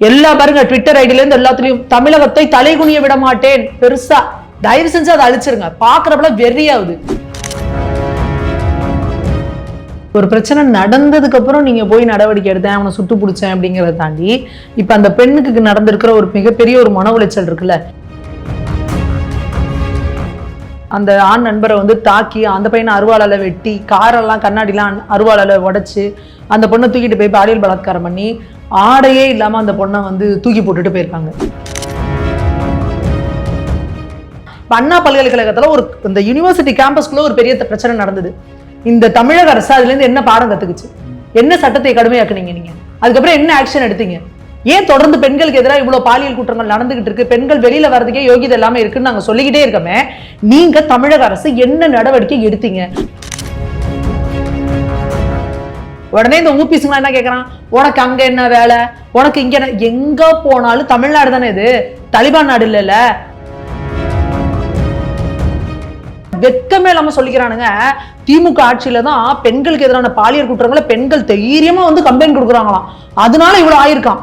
எல்லா பாருங்க ட்விட்டர் ஐடில இருந்து எல்லாத்துலயும் தமிழகத்தை தலைகுனிய விட மாட்டேன். பெருசா தயவு செஞ்சு அதை அழிச்சிருங்க. பாக்குறப்பல வெறியாவது ஒரு பிரச்சனை நடந்ததுக்கு அப்புறம் நீங்க போய் நடவடிக்கை எடுத்தேன் அவனை சுட்டு பிடிச்சேன் அப்படிங்கறத தாண்டி இப்ப அந்த பெண்ணுக்கு நடந்திருக்கிற ஒரு மிகப்பெரிய ஒரு மன உளைச்சல் இருக்குல்ல? அந்த ஆண் நண்பரை வந்து தாக்கி அந்த பையனை அருவாளால வெட்டி காரெல்லாம் கண்ணாடிலாம் அருவாளால உடைச்சு அந்த பொண்ணை தூக்கிட்டு போய் பாலியல் பலாத்காரம் பண்ணி ஆடையே இல்லாம அந்த பொண்ணை வந்து தூக்கி போட்டுட்டு போயிருக்காங்க. அண்ணா பல்கலைக்கழகத்துல ஒரு இந்த யூனிவர்சிட்டி கேம்பஸ்குள்ளே ஒரு பெரிய பிரச்சனை நடந்தது. இந்த தமிழக அரசு அதுல இருந்து என்ன பாடம் கத்துக்குச்சு? என்ன சட்டத்தை கடுமையாக்குனீங்க நீங்க? அதுக்கப்புறம் என்ன ஆக்ஷன் எடுத்தீங்க? ஏன் தொடர்ந்து பெண்களுக்கு எதிராக இவ்வளோ பாலியல் குற்றங்கள் நடந்துகிட்டு இருக்கு? பெண்கள் வெளியில வர்றதுக்கே யோகிதை எல்லாமே இருக்குன்னு நாங்கள் சொல்லிக்கிட்டே இருக்கோமே. நீங்க தமிழக அரசு என்ன நடவடிக்கை எடுத்தீங்க? உடனே இந்த ஊபிசுங்களா என்ன கேட்குறான் உனக்கு அங்கே என்ன வேலை? உனக்கு இங்கே என்ன எங்கே போனாலும் தமிழ்நாடு தானே இது? தலிபான் நாடு இல்லைல்ல? வெட்கமே இல்லாமல் சொல்லிக்கிறானுங்க. திமுக ஆட்சியில தான் பெண்களுக்கு எதிரான பாலியல் குற்றங்களை பெண்கள் தைரியமா வந்து கம்ப்ளைண்ட் கொடுக்குறாங்களாம். அதனால இவ்வளோ ஆயிருக்கான்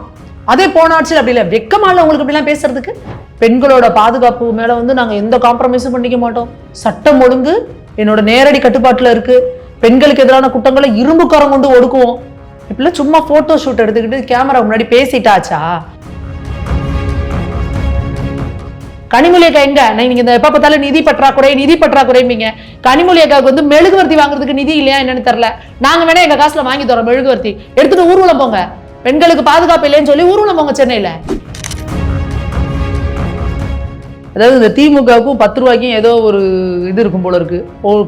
அதே போன ஆட்சியில் அப்படி இல்லை. வெக்கமா இல்லை உங்களுக்கு இப்படிலாம் பேசுறதுக்கு? பெண்களோட பாதுகாப்பு மேலே வந்து நாங்கள் எந்த காம்ப்ரமைஸும் பண்ணிக்க மாட்டோம். சட்டம் ஒழுங்கு என்னோட நேரடி கட்டுப்பாட்டில் இருக்குது பெண்களுக்கு எதிரான குற்றங்களை இரும்பு கொண்டு ஒடுக்குவோம். இப்படிலாம் சும்மா போட்டோ ஷூட் எடுத்துக்கிட்டு கேமரா முன்னாடி பேசிட்டாச்சா? கனிமொழி அக்கா எங்க? நீங்க இந்த எப்ப பார்த்தாலும் நிதி பற்றாக்குறை நிதி பற்றாக்குறைம்பீங்க கனிமொழி அக்காவுக்கு வந்து மெழுகுவர்த்தி வாங்குறதுக்கு நிதி இல்லையா என்னன்னு தெரியல. நாங்க வேணா எங்க காசுல வாங்கி தரோம் மெழுகுவர்த்தி. எடுத்துட்டு ஊர்வலம் போங்க. பெண்களுக்கு பாதுகாப்பு இல்லைன்னு சொல்லி ஊர்வலம் போங்க சென்னையில. அதாவது இந்த திமுகவுக்கும் பத்து ரூபாய்க்கும் ஏதோ ஒரு இது இருக்கும் போல இருக்கு.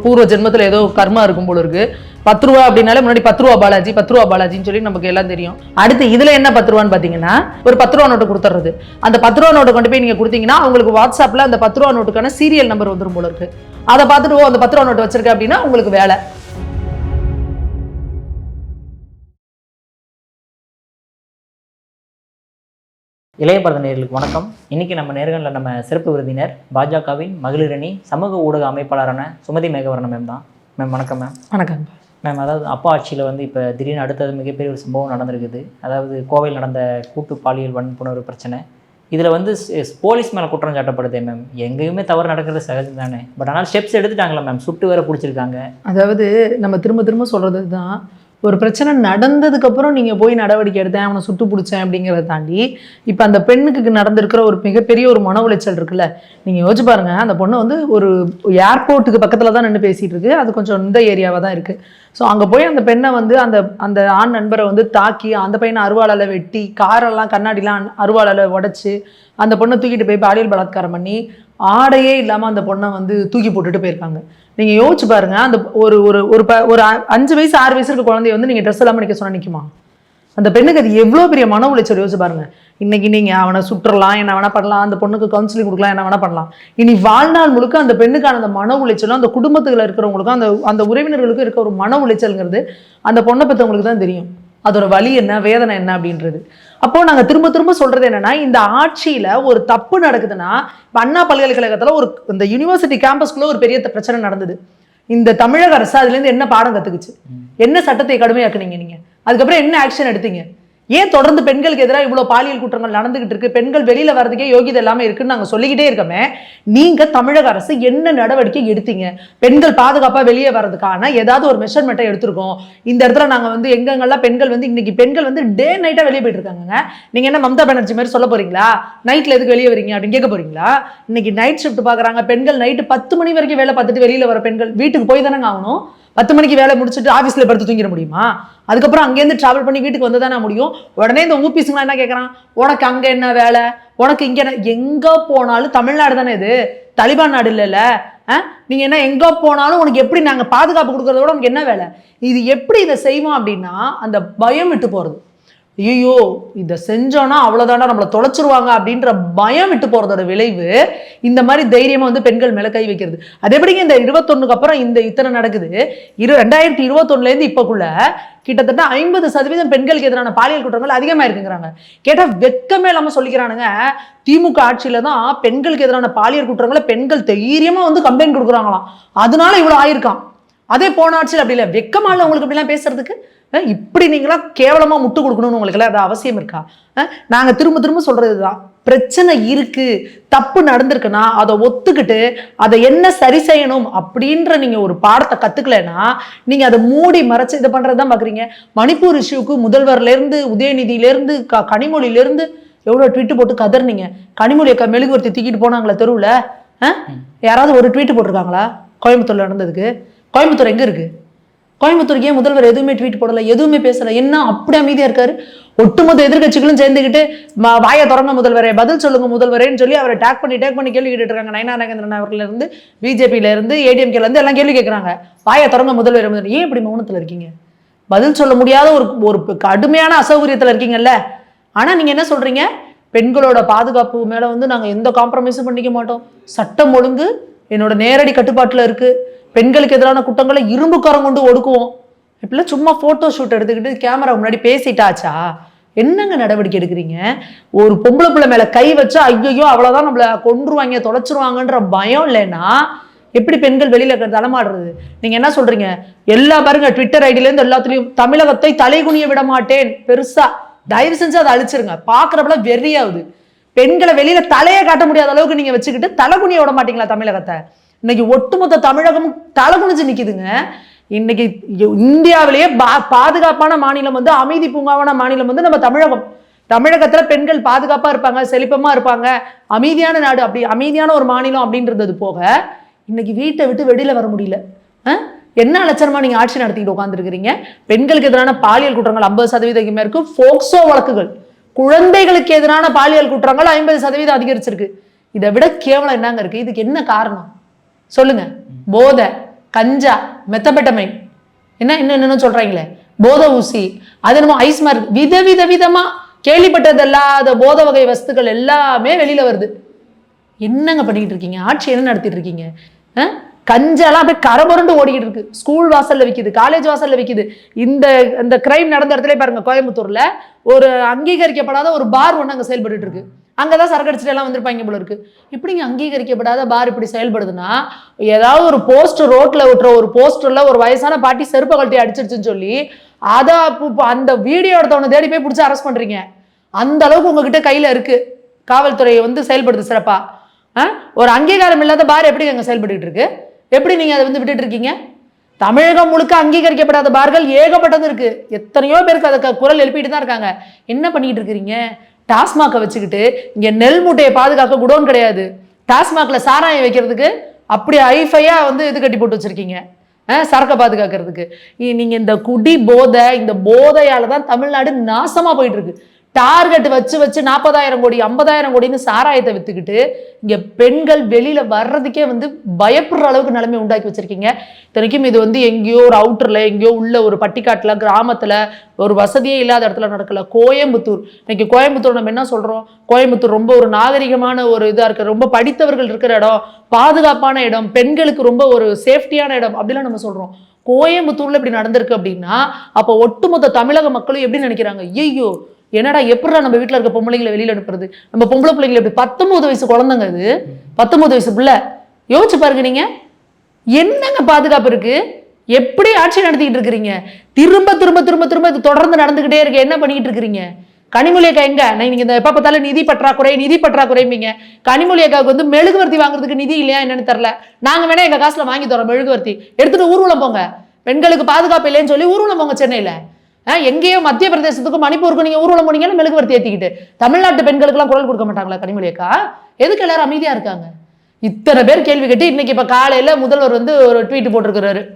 பூர்வ ஜென்மத்தில் ஏதோ கர்மா இருக்கும் போல இருக்கு. பத்து ரூபா அப்படின்னாலே முன்னாடி பத்து ரூபா பாலாஜி பத்து ரூபா பாலாஜின்னு சொல்லி நமக்கு எல்லாம் தெரியும். அடுத்து இதுல என்ன பத்து ரூபான்னு பாத்தீங்கன்னா ஒரு பத்து ரூபா நோட்டு கொடுத்துறது அந்த பத்து ரூபா நோட்டை கொண்டு போய் நீங்க கொடுத்தீங்கன்னா உங்களுக்கு வாட்ஸ்அப்ல அந்த பத்து ரூபா நோட்டுக்கான சீரியல் நம்பர் வந்துரும் போல இருக்கு. அதை பார்த்துட்டு ஓ அந்த பத்து ரூபா நோட்டு வச்சிருக்க அப்படின்னா உங்களுக்கு வேலை. இளைய பரத நேர்களுக்கு வணக்கம். இன்னைக்கு நம்ம நேர்களில் நம்ம சிறப்பு விருந்தினர் பாஜகவின் மகளிரணி சமூக ஊடக அமைப்பாளரான சுமதி மேகவரணம் மேம் தான். மேம் வணக்கம் மேம் வணக்கம். மேம் அதாவது அப்பா ஆட்சியில் வந்து இப்போ திடீர்னு அடுத்தது மிகப்பெரிய ஒரு சம்பவம் நடந்திருக்குது. அதாவது கோவையில் நடந்த கூட்டு பாலியல் வன்புணர்வு பிரச்சனை. இதில் வந்து போலீஸ் மேலே குற்றம் சாட்டப்படுதே மேம் எங்கேயுமே தவறு நடக்கிறது சகஜம் தானே பட் ஆனால் ஸ்டெப்ஸ் எடுத்துட்டாங்களா மேம் சுட்டு வேற பிடிச்சிருக்காங்க. அதாவது நம்ம திரும்ப திரும்ப சொல்றது தான் ஒரு பிரச்சனை நடந்ததுக்கப்புறம் நீங்கள் போய் நடவடிக்கை எடுத்தேன் அவனை சுட்டு பிடிச்சேன் அப்படிங்கிறத தாண்டி இப்போ அந்த பெண்ணுக்கு நடந்திருக்கிற ஒரு மிகப்பெரிய ஒரு மன உளைச்சல் இருக்குல்ல? நீங்கள் யோசிச்சு பாருங்க அந்த பொண்ணு வந்து ஒரு ஏர்போர்ட்டுக்கு பக்கத்தில் தான் நின்று பேசிகிட்டு இருக்கு. அது கொஞ்சம் இந்த ஏரியாவாக தான் இருக்குது ஸோ அங்கே போய் அந்த பெண்ணை வந்து அந்த அந்த ஆண் நண்பரை வந்து தாக்கி அந்த பையனை அருவாளால் வெட்டி காரெல்லாம் கண்ணாடிலாம் அருவாளால் உடச்சி அந்த பொண்ணை தூக்கிட்டு போய் பாலியல் பலாத்காரம் பண்ணி ஆடையே இல்லாமல் அந்த பொண்ணை வந்து தூக்கி போட்டுட்டு போயிருக்காங்க. நீங்கள் யோசிச்சு பாருங்க அந்த ஒரு ஒரு ஒரு ப- ஒரு அ- அஞ்சு வயசு ஆறு வயசு இருக்க குழந்தைய வந்து நீங்கள் ட்ரெஸ் எல்லாம் நிற்க சொன்னால் நிற்குமா அந்த பெண்ணுக்கு அது எவ்வளோ பெரிய மன உளைச்சல் யோசிச்சு பாருங்க. இன்னைக்கு நீங்கள் அவனை சுற்றலாம் என்ன வேணா பண்ணலாம் அந்த பொண்ணுக்கு கவுன்சிலிங் கொடுக்கலாம் என்ன வேணா பண்ணலாம். இனி வாழ்நாள் முழுக்க அந்த பெண்ணுக்கான அந்த மன உளைச்சலும் அந்த குடும்பத்தில் இருக்கிறவங்களுக்கும் அந்த அந்த உறவினர்களுக்கும் இருக்க ஒரு மன உளைச்சல்ங்கிறது அந்த பொண்ணை பற்றவங்களுக்கு தான் தெரியும். அதோட வலி என்ன வேதனை என்ன அப்படின்றது. அப்போ நாங்க திரும்ப திரும்ப சொல்றது என்னன்னா இந்த ஆட்சியில ஒரு தப்பு நடக்குதுன்னா இப்ப அண்ணா பல்கலைக்கழகத்துல ஒரு இந்த யூனிவர்சிட்டி கேம்பஸ்குள்ள ஒரு பெரிய பிரச்சனை நடந்தது. இந்த தமிழக அரசு அதுல இருந்து என்ன பாடம் கத்துக்குச்சு? என்ன சட்டத்தை கடுமையாக்குனீங்க நீங்க? அதுக்கப்புறம் என்ன ஆக்ஷன் எடுத்தீங்க? ஏன் தொடர்ந்து பெண்களுக்கு எதிராக இவ்வளோ பாலியல் குற்றங்கள் நடந்துகிட்டு இருக்கு? பெண்கள் வெளியில வர்றதுக்கே யோகிதை எல்லாமே இருக்குன்னு நாங்கள் சொல்லிக்கிட்டே இருக்கோமே. நீங்க தமிழக அரசு என்ன நடவடிக்கை எடுத்தீங்க? பெண்கள் பாதுகாப்பாக வெளியே வர்றதுக்கான ஏதாவது ஒரு மெஷர்மெண்ட்டை எடுத்திருக்கோம். இந்த இடத்துல நாங்கள் வந்து எங்கெங்கெல்லாம் பெண்கள் வந்து இன்னைக்கு பெண்கள் வந்து டே நைட்டாக வெளியே போயிட்டு இருக்காங்க நீங்க என்ன மம்தா பானர்ஜி மாதிரி சொல்ல போறீங்களா? நைட்ல எதுக்கு வெளியே வரீங்க அப்படின்னு கேட்க போறீங்களா? இன்னைக்கு நைட் ஷிஃப்ட் பாக்குறாங்க. பெண்கள் நைட்டு பத்து மணி வரைக்கும் வேலை பார்த்துட்டு வெளியில வர பெண்கள் வீட்டுக்கு போய் தானே ஆகணும். பத்து மணிக்கு வேலை முடிச்சுட்டு ஆஃபீஸில் படுத்து தூங்கிட முடியுமா? அதுக்கப்புறம் அங்கேருந்து ட்ராவல் பண்ணி வீட்டுக்கு வந்து தானே முடியும்? உடனே இந்த ஊபிஸுங்களாம் என்ன கேட்குறான் உனக்கு அங்கே என்ன வேலை? உனக்கு இங்கே என்ன? எங்கே போனாலும் தமிழ்நாடு தானே இது? தலிபான் நாடு இல்லைல்ல? ஆ? நீங்கள் என்ன எங்கே போனாலும் உனக்கு எப்படி நாங்கள் பாதுகாப்பு கொடுக்குறதோட விட உனக்கு என்ன வேலை? இது எப்படி இதை செய்வோம் அப்படின்னா அந்த பயம் விட்டு போகிறது ஐயோ இதை செஞ்சோன்னா அவ்வளோதாண்டா நம்மளை தொலைச்சிருவாங்க அப்படின்ற பயம் விட்டு போகிறதோட விளைவு இந்த மாதிரி தைரியமாக வந்து பெண்கள் மேலே கை வைக்கிறது. அது எப்படிங்க இந்த இருபத்தொன்னுக்கு அப்புறம் இந்த இத்தனை நடக்குது? இரு ரெண்டாயிரத்தி இருபத்தொன்னுலேருந்து இப்போக்குள்ள கிட்டத்தட்ட ஐம்பது சதவீதம் பெண்களுக்கு எதிரான பாலியல் குற்றங்கள் அதிகமாக இருக்குங்கிறாங்க கேட்டால் வெட்கமே இல்லாமல் சொல்லிக்கிறானுங்க. திமுக ஆட்சியில் தான் பெண்களுக்கு எதிரான பாலியல் குற்றங்களை பெண்கள் தைரியமாக வந்து கம்ப்ளைண்ட் கொடுக்குறாங்களாம். அதனால இவ்வளோ ஆயிருக்கான் அதே போன ஆட்சியில் அப்படி இல்லை. வெக்கமா இல்லை உங்களுக்கு இப்படிலாம் பேசுறதுக்கு? இப்படி நீங்களா கேவலமா முட்டு கொடுக்கணும்னு உங்களுக்கு எல்லாம் அது அவசியம் இருக்கா? அஹ் நாங்க திரும்ப திரும்ப சொல்றது தான் பிரச்சனை இருக்கு. தப்பு நடந்திருக்குன்னா அதை ஒத்துக்கிட்டு அதை என்ன சரி செய்யணும் அப்படின்ற நீங்க ஒரு பாடத்தை கத்துக்கலைன்னா நீங்க அதை மூடி மறைச்சு இது பண்றதுதான் பாக்குறீங்க. மணிப்பூர் இஷ்யூக்கு முதல்வர்ல இருந்து உதயநிதியில இருந்து க கனிமொழியில இருந்து எவ்வளவு ட்வீட் போட்டு கதர்னீங்க கனிமொழி அக்கா மெழுகுவர்த்தி தூக்கிட்டு போனாங்களே தெருவுல? யாராவது ஒரு ட்வீட் போட்டிருக்காங்களா? கோயம்புத்தூர்ல நடந்ததுக்கு? கோயம்புத்தூர் எங்கே இருக்கு? கோயம்புத்தூர் ஏன் முதல்வர் எதுவுமே ட்வீட் போடலை எதுவுமே பேசலை? என்ன அப்படி அமைதியாக இருக்காரு? ஒட்டுமொத்த எதிர்க்கட்சிகளும் சேர்ந்துக்கிட்டு ம- வாயை திறங்க முதல்வரே பதில் சொல்லுங்க முதல்வரேன்னு சொல்லி அவரை டேக் பண்ணி டேக் பண்ணி கேள்வி கேட்டு இருக்காங்க. நயனா நாகேந்திரன் அவர்ல பிஜேபியிலேருந்து ஏடிஎம்கேலேருந்து எல்லாம் கேள்வி கேட்குறாங்க வாயை திறங்க முதல்வர் முதல்வர் ஏன் இப்படி மௌனத்தில் இருக்கீங்க? பதில் சொல்ல முடியாத ஒரு ஒரு கடுமையான அசௌகரியத்தில் இருக்கீங்கல்ல. ஆனால் நீங்கள் என்ன சொல்கிறீங்க பெண்களோட பாதுகாப்பு மேலே வந்து நாங்கள் எந்த காம்ப்ரமைஸும் பண்ணிக்க மாட்டோம். சட்டம் ஒழுங்கு என்னோட நேரடி கட்டுப்பாட்டில் இருக்குது பெண்களுக்கு எதிரான குற்றங்களை இரும்பு கரம் கொண்டு ஒடுக்குவோம். இப்படிலாம் சும்மா ஃபோட்டோ ஷூட் எடுத்துக்கிட்டு கேமரா முன்னாடி பேசிட்டாச்சா? என்னங்க நடவடிக்கை எடுக்கிறீங்க? ஒரு பொம்பளை பிள்ளை மேலே கை வச்சா ஐயோ அவ்வளோதான் நம்மளை கொன்றுவாங்க தொலைச்சிருவாங்கன்ற பயம் இல்லைன்னா எப்படி பெண்கள் வெளியில் தலைமாடுறது? நீங்கள் என்ன சொல்கிறீங்க எல்லா பாருங்க ட்விட்டர் ஐடியிலேருந்து எல்லாத்துலேயும் தமிழகத்தை தலைகுனிய விட மாட்டேன் பெருசாக தயவு செஞ்சு அதை அழிச்சிருங்க. பார்க்குறப்பல வெறியாகுது. பெண்களை வெளியில் தலையை காட்ட முடியாத அளவுக்கு நீங்கள் வச்சுக்கிட்டு தலைகுனிய விட மாட்டீங்களா தமிழகத்தை? இன்னைக்கு ஒட்டுமொத்த தமிழகமும் தலைகுனிஞ்சு நிக்குதுங்க. இன்னைக்கு இந்தியாவிலேயே பா- பாதுகாப்பான மாநிலம் வந்து அமைதி பூங்காவான மாநிலம் வந்து நம்ம தமிழகம். தமிழகத்துல பெண்கள் பாதுகாப்பா இருப்பாங்க செழிப்பமா இருப்பாங்க. அமைதியான நாடு அப்படி அமைதியான ஒரு மாநிலம் அப்படின்றது போக இன்னைக்கு வீட்டை விட்டு வெளியில வர முடியல. என்ன லட்சணமா நீங்க ஆட்சி நடத்திக்கிட்டு உட்காந்துருக்கிறீங்க பெண்களுக்கு எதிரான பாலியல் குற்றங்கள் ஐம்பது சதவீதம் இருக்கு போக்சோ வழக்குகள். குழந்தைகளுக்கு எதிரான பாலியல் குற்றங்கள் ஐம்பது சதவீதம் அதிகரிச்சிருக்கு. இதை விட கேவலம் என்னங்க இருக்கு? இதுக்கு என்ன காரணம்? சொல்லுங்க. போதை கஞ்சா மெத்தபெட்டமைன் என்ன என்னென்னு என்னன்னு சொல்றாங்களே? போதை ஊசி. அது என்னமோ ஐஸ் மார்க் வித வித விதமா கேள்விப்பட்டதல்லாத போத வகை வஸ்துக்கள் எல்லாமே வெளியில வருது. என்னங்க பண்ணிக்கிட்டு இருக்கீங்க? ஆட்சி என்ன நடத்திட்டு இருக்கீங்க? கஞ்சாலாம் கஞ்செல்லாம் அப்படியே கரபுரண்டு ஓடிக்கிட்டு இருக்கு. ஸ்கூல் வாசல்ல விக்குது காலேஜ் வாசல்ல விக்குது. இந்த இந்த கிரைம் நடந்த இடத்துல பாருங்க கோயம்புத்தூர்ல ஒரு அங்கீகரிக்கப்படாத ஒரு பார் ஒன்று அங்க செயல்பட்டுட்டு இருக்கு. அங்கதான் சரக்கு அடிச்சுட்டு எல்லாம் வந்திருப்பாங்க போல இருக்கு. இப்படிங்க அங்கீகரிக்கப்படாத பார் இப்படி செயல்படுதுன்னா ஏதாவது ஒரு போஸ்ட் ரோட்டில் விட்டுற ஒரு போஸ்டரில் ஒரு வயசான பாட்டி செருப்பை கழட்டி அடிச்சிருச்சுன்னு சொல்லி அதை அந்த வீடியோ எடுத்தவனை தேடி போய் பிடிச்சி அரெஸ்ட் பண்ணுறீங்க அந்த அளவுக்கு உங்ககிட்ட கையில் இருக்குது காவல்துறையை வந்து செயல்படுது சிறப்பாக ஆ? ஒரு அங்கீகாரம் இல்லாத பார் எப்படி அங்கே செயல்பட்டுட்டு இருக்கு? எப்படி நீங்கள் அதை வந்து விட்டுட்டு இருக்கீங்க? தமிழகம் முழுக்க அங்கீகரிக்கப்படாத பார்கள் ஏகப்பட்டது இருக்கு. எத்தனையோ பேருக்கு அதுக்கு குரல் எழுப்பிட்டு தான் இருக்காங்க. என்ன பண்ணிட்டு இருக்கிறீங்க? டாஸ்மாகை வச்சுக்கிட்டு இங்கே நெல் மூட்டையை பாதுகாக்க குடோன் கிடையாது. டாஸ்மாகில் சாராயம் வைக்கிறதுக்கு அப்படி ஐஃபையாக வந்து இது கட்டி போட்டு வச்சுருக்கீங்க. சரக்கை பாதுகாக்கிறதுக்கு. நீங்கள் இந்த குடி போதை இந்த போதையால் தான் தமிழ்நாடு நாசமாக போயிட்டுருக்கு டார்கெட் வச்சு வச்சு நாற்பதாயிரம் கோடி ஐம்பதாயிரம் கோடின்னு சாராயத்தை வித்துக்கிட்டு இங்கே பெண்கள் வெளியில் வர்றதுக்கே வந்து பயப்படுற அளவுக்கு நிலைமை உண்டாக்கி வச்சுருக்கீங்க. இத்தனைக்கும் இது வந்து எங்கேயோ ஒரு அவுட்டரில் எங்கேயோ உள்ள ஒரு பட்டிக்காட்டில் கிராமத்தில் ஒரு வசதியே இல்லாத இடத்துல நடக்கல. கோயம்புத்தூர். இன்னைக்கு கோயம்புத்தூர் நம்ம என்ன சொல்கிறோம் கோயம்புத்தூர் ரொம்ப ஒரு நாகரிகமான ஒரு இதாக இருக்குது ரொம்ப படித்தவர்கள் இருக்கிற இடம் பாதுகாப்பான இடம் பெண்களுக்கு ரொம்ப ஒரு சேஃப்டியான இடம் அப்படிலாம் நம்ம சொல்கிறோம் கோயம்புத்தூரில் இப்படி நடந்திருக்கு அப்படின்னா அப்போ ஒட்டுமொத்த தமிழக மக்களும் எப்படி நினைக்கிறாங்க? ஐயோ என்னடா எப்படா நம்ம வீட்டில் இருக்க பொம்பளைங்களை வெளியில் அனுப்புறது? நம்ம பொம்பளை பிள்ளைங்களை எப்படி? பத்தொன்பது வயசு குழந்தைங்க இது பத்தொன்பது வயசு பிள்ளை. யோசிச்சு பாருங்க நீங்க. என்னங்க பாதுகாப்பு இருக்கு? எப்படி ஆட்சி நடத்திக்கிட்டு இருக்கிறீங்க? திரும்ப திரும்ப திரும்ப திரும்ப இது தொடர்ந்து நடந்துகிட்டே இருக்கு. என்ன பண்ணிக்கிட்டு இருக்கிறீங்க? கனிமொழி அக்கா எங்க? நீங்க இந்த எப்ப பார்த்தாலும் நிதி பற்றாக்குறை நிதி பற்றாக்குறைம்பீங்க கனிமொழி அக்காவுக்கு வந்து மெழுகுவர்த்தி வாங்குறதுக்கு நிதி இல்லையா என்னன்னு தெரில நாங்க வேணா எங்க காசுல வாங்கி தரோம் மெழுகுவர்த்தி. எடுத்துட்டு ஊர்வலம் போங்க. பெண்களுக்கு பாதுகாப்பு இல்லைன்னு சொல்லி ஊர்வலம் போங்க சென்னையில. எங்கேயோ மத்திய பிரதேசத்துக்கும் மணிப்பூருக்கும் நீங்க ஊர்வலம் போனீங்கன்னா மெழுகுவர்த்தி ஏற்றிக்கிட்டு தமிழ்நாட்டு பெண்களுக்கெல்லாம் குரல் கொடுக்க மாட்டாங்களா கனிமொழி அக்கா? எதுக்கு எல்லாரும் அமைதியா இருக்காங்க? இத்தனை பேர் கேள்வி கேட்டு இன்னைக்கு இப்ப காலையில முதல்வர் வந்து ஒரு ட்வீட் போட்டிருக்கிறாரு.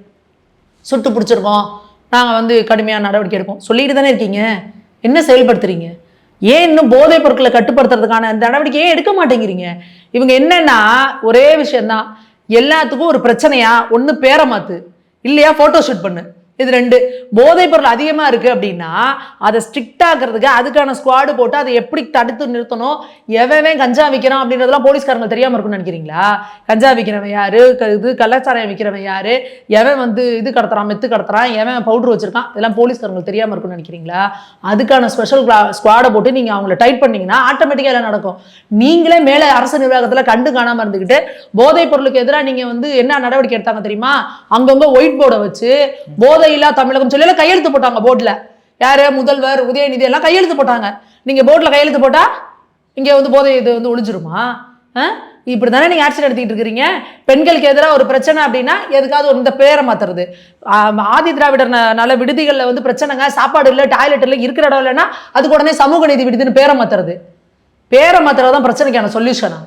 சுட்டு பிடிச்சிருக்கோம். நாங்கள் வந்து கடுமையான நடவடிக்கை எடுப்போம். சொல்லிட்டு தானே இருக்கீங்க. என்ன செயல்படுத்துறீங்க? ஏன் இன்னும் போதைப் பொருட்களை கட்டுப்படுத்துறதுக்கான அந்த நடவடிக்கையே எடுக்க மாட்டேங்கிறீங்க? இவங்க என்னன்னா ஒரே விஷயம்தான். எல்லாத்துக்கும் ஒரு பிரச்சனையா? ஒன்று பேரை மாற்று இல்லையா? ஃபோட்டோ ஷூட் பண்ணு. இது ரெண்டு. போதைப் பொருள் அதிகமாக இருக்குது அப்படின்னா அதை ஸ்ட்ரிக்ட் ஆக்கிறதுக்கு அதுக்கான ஸ்குவாடு போட்டு அதை எப்படி தடுத்து நிறுத்தணும்? எவன் கஞ்சா விற்கிறான் அப்படின்றதெல்லாம் போலீஸ்காரங்க தெரியாமல் இருக்கும்னு நினைக்கிறீங்களா? கஞ்சா விற்கிறவன் யாரு? க- இது கள்ளச்சாராயம் விற்கிறவன் யாரு? எவன் வந்து இது கடத்துறான் மெத்து கடத்துறான்? எவன் பவுடர் வச்சிருக்கான்? இதெல்லாம் போலீஸ்காரங்க தெரியாமல் இருக்கும்னு நினைக்கிறீங்களா? அதுக்கான ஸ்பெஷல் ஸ்குவாடை போட்டு நீங்கள் அவங்கள டைட் பண்ணீங்கன்னா ஆட்டோமேட்டிக்காக எல்லாம் நடக்கும். நீங்களே மேலே அரசு நிர்வாகத்தில் கண்டு காணாமல் இருந்துக்கிட்டு போதைப் பொருளுக்கு எதிராக நீங்கள் வந்து என்ன நடவடிக்கை எடுத்தாங்க தெரியுமா? அங்கங்கே ஒயிட் போர்டை வச்சு போதை இல்லா தமிழகம் சொல்லி எல்லாம் கையெழுத்து போட்டாங்க போர்டில். யாரு? முதல்வர் உதயநிதி எல்லாம் கையெழுத்து போட்டாங்க. நீங்க போர்டில் கையெழுத்து போட்டா இங்க வந்து போதை இது வந்து ஒழிஞ்சிருமா? இப்படி தானே நீங்கள் ஆக்ஷன் எடுத்துக்கிட்டு இருக்கிறீங்க? பெண்களுக்கு எதிராக ஒரு பிரச்சனை அப்படின்னா எதுக்காவது ஒரு இந்த பேரை மாத்துறது. ஆதி திராவிடர் நல விடுதிகளில் வந்து பிரச்சனைங்க. சாப்பாடு இல்லை டாய்லெட் இல்லை இருக்கிற இடம் இல்லைன்னா அதுக்கு உடனே சமூக நீதி விடுதின்னு பேரை மாத்துறது. பேரை மாத்துறது தான் பிரச்சனைக்கான சொல்யூஷனா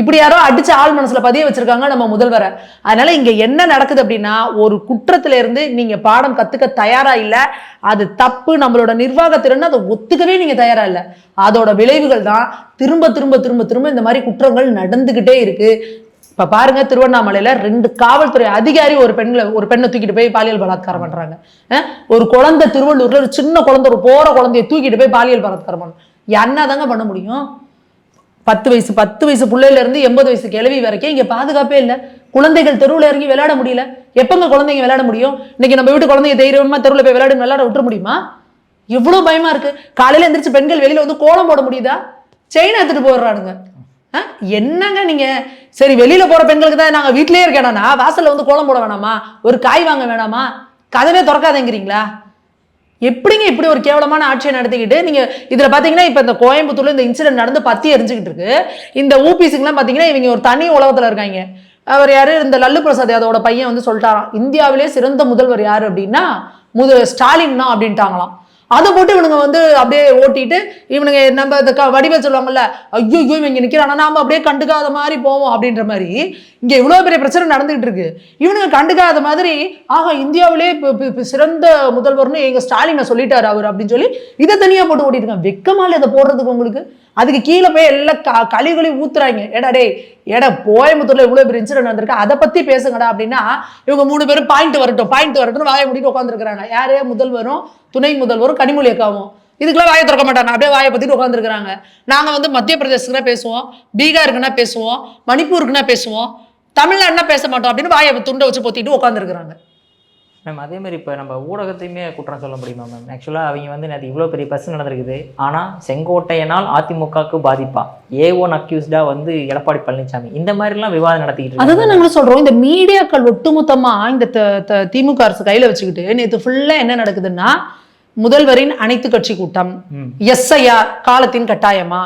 இப்படி யாரோ அடிச்சு ஆள் மனசுல பதிய வச்சிருக்காங்க நம்ம முதல்வரை. அதனால இங்க என்ன நடக்குது அப்படின்னா ஒரு குற்றத்துல இருந்து நீங்க பாடம் கத்துக்க தயாரா இல்ல. அது தப்பு நம்மளோட நிர்வாகத்திறன் அதை ஒத்துக்கவே நீங்க தயாரா இல்ல. அதோட விளைவுகள் தான் திரும்ப திரும்ப திரும்ப திரும்ப இந்த மாதிரி குற்றங்கள் நடந்துகிட்டே இருக்கு. இப்ப பாருங்க திருவண்ணாமலையில ரெண்டு காவல்துறை அதிகாரி ஒரு பெண்களை ஒரு பெண்ணை தூக்கிட்டு போய் பாலியல் பலாத்காரம் பண்றாங்க. அஹ் ஒரு குழந்தை திருவள்ளூர்ல ஒரு சின்ன குழந்தை ஒரு போற குழந்தைய தூக்கிட்டு போய் பாலியல் பலாத்காரம் பண்ணணும் என்னதாங்க பண்ண முடியும்? பத்து வயசு பத்து வயசு பிள்ளையிலேருந்து எண்பது வயசு கிளவி வரைக்கும் இங்கே பாதுகாப்பே இல்லை. குழந்தைகள் தெருவில் இறங்கி விளையாட முடியல. எப்போங்க குழந்தைங்க விளையாட முடியும்? இன்னைக்கு நம்ம வீட்டு குழந்தைங்க தைரியமாக தெருவில் போய் விளையாடு விளையாட விட்டுற முடியுமா? இவ்வளோ பயமாக இருக்குது காலையில் எந்திரிச்சு பெண்கள் வெளியில் வந்து கோலம் போட முடியுதா? செயின் எடுத்துகிட்டு போடுறானுங்க ஆ? என்னங்க நீங்க? சரி வெளியில போற பெண்களுக்கு தான் நாங்க வீட்லயே இருக்கேனா. வாசல்ல வந்து கோலம் போட வேணாமா? ஒரு காய் வாங்க வேணாமா? கதவே திறக்காதேங்கிறீங்களா? எப்படிங்க இப்படி ஒரு கேவலமான ஆட்சியை நடத்திக்கிட்டு நீங்க இதுல பாத்தீங்கன்னா இப்ப இந்த கோயம்புத்தூர்ல இந்த இன்சிடென்ட் நடந்து பத்தி எரிஞ்சுக்கிட்டு இருக்கு. இந்த ஊபிசிங்கெல்லாம் பாத்தீங்கன்னா இவங்க ஒரு தனி உலகத்துல இருக்காங்க. அவர் யாரு? இந்த லல்லு பிரசாத் யாதவோட பையன் வந்து சொல்லிட்டாராம். இந்தியாவிலே சிறந்த முதல்வர் யாரு அப்படின்னா முதல் ஸ்டாலின் தான் அப்படின்ட்டாங்களாம். அதை போட்டு இவனுங்க வந்து அப்படியே ஓட்டிட்டு இவனுங்க நம்ம இந்த க வடிவேல் சொல்லுவாங்கல்ல ஐயோ ஐயோ இவங்க நிற்கிறான் நாம அப்படியே கண்டுக்காத மாதிரி போவோம் அப்படின்ற மாதிரி இங்கே இவ்வளோ பெரிய பிரச்சனை நடந்துகிட்டு இருக்கு. இவனுங்க கண்டுக்காத மாதிரி ஆஹா இந்தியாவிலே சிறந்த முதல்வர்னு எங்கள் ஸ்டாலினை சொல்லிட்டாரு அவர் அப்படின்னு சொல்லி இதை தனியாக போட்டு ஓட்டிட்டு இருக்காங்க வெக்கமால இதை போடுறதுக்கு உங்களுக்கு அதுக்கு கீழே போய் எல்லாம் க கழிவுகளையும் ஊத்துறாங்க. ஏடா டே ஏடா கோயம்புத்தூர்ல இவ்வளவு பெரிய இன்சிடென்ட் வந்திருக்கு அதை பத்தி பேசுங்கடா அப்படின்னா இவங்க மூணு பேரும் பாயிண்ட் வரட்டும் பாயிண்ட் வரட்டும் வாயை மூடிட்டு உட்காந்துருக்காங்க யாரே? முதல்வரும் துணை முதல்வரும் கனிமொழி அக்காவும். இதுக்கெல்லாம் வாயை திறக்க மாட்டாங்க. அப்படியே வாயை பத்திட்டு உட்காந்துருக்காங்க நாங்க வந்து மத்திய பிரதேசத்துக்குனா பேசுவோம் பீகாருக்குன்னா பேசுவோம் மணிப்பூருக்குன்னா பேசுவோம் தமிழ்நாடுனா பேச மாட்டோம் அப்படின்னு வாயை துண்டை வச்சு பொத்திட்டு உட்காந்துருக்குறாங்க மேம் அதே மாதிரி இப்போ நம்ம ஊடகத்தையுமே குற்றம் சொல்ல முடியுமா மேம் ஆக்சுவலாக அவங்க வந்து நேற்று இவ்வளோ பெரிய பிரச்சனை நடந்திருக்குது. ஆனால் செங்கோட்டையனால் அதிமுகவுக்கு பாதிப்பா? ஏ ஒன் அக்யூஸ்டாக வந்து எடப்பாடி பழனிசாமி இந்த மாதிரிலாம் விவாதம் நடத்திக்கிட்டு அதுதான் நாங்களும் சொல்றோம். இந்த மீடியாக்கள் ஒட்டுமொத்தமா இந்த திமுக அரசு கையில வச்சுக்கிட்டு நேத்து ஃபுல்லா என்ன நடக்குதுன்னா முதல்வரின் அனைத்து கட்சி கூட்டம். எஸ்ஐஆர் காலத்தின் கட்டாயமா?